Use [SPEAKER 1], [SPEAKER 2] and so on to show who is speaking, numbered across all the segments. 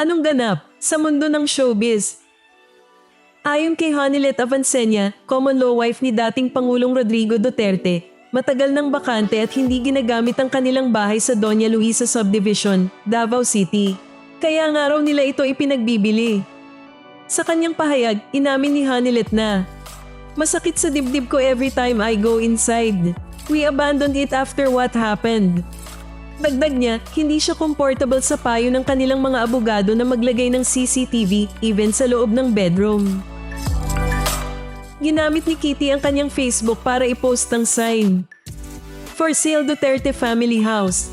[SPEAKER 1] Anong ganap sa mundo ng showbiz? Ayon kay Hanilet Avancenia, common law wife ni dating Pangulong Rodrigo Duterte, matagal nang bakante at hindi ginagamit ang kanilang bahay sa Doña Luisa Subdivision, Davao City. Kaya nga raw nila ito ipinagbibili. Sa kanyang pahayag, inamin ni Hanilet na, Masakit sa dibdib ko every time I go inside. We abandoned it after what happened. Dagdag niya, hindi siya comfortable sa payo ng kanilang mga abogado na maglagay ng CCTV even sa loob ng bedroom. Ginamit ni Kitty ang kanyang Facebook para i-post ang sign. For sale Duterte Family House.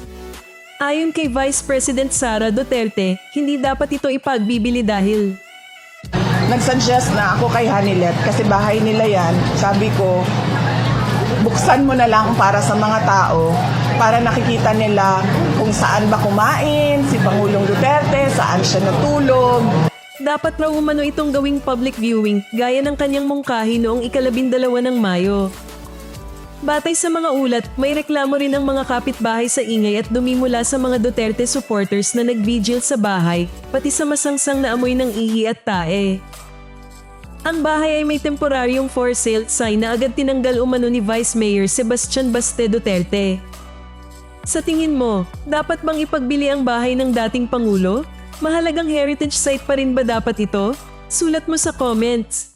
[SPEAKER 1] Ayon kay Vice President Sara Duterte, hindi dapat ito ipagbibili dahil
[SPEAKER 2] nagsuggest na ako kay Hanilet kasi bahay nila yan. Sabi ko, buksan mo na lang para sa mga tao para nakikita nila kung saan ba kumain si Pangulong Duterte, saan siya natulog.
[SPEAKER 1] dapat raw umano itong gawing public viewing gaya ng kanyang mungkahi noong ikalabindalawa ng Mayo. Batay sa mga ulat, may reklamo rin ang mga kapitbahay sa ingay at dumi mula sa mga Duterte supporters na nag-vigil sa bahay, pati sa masangsang na amoy ng ihi at tae. Ang bahay ay may temporaryong for sale sign na agad tinanggal umano ni Vice Mayor Sebastian Baste Duterte. Sa tingin mo, dapat bang ipagbili ang bahay ng dating Pangulo? Mahalagang heritage site pa rin ba dapat ito? Sulat mo sa comments.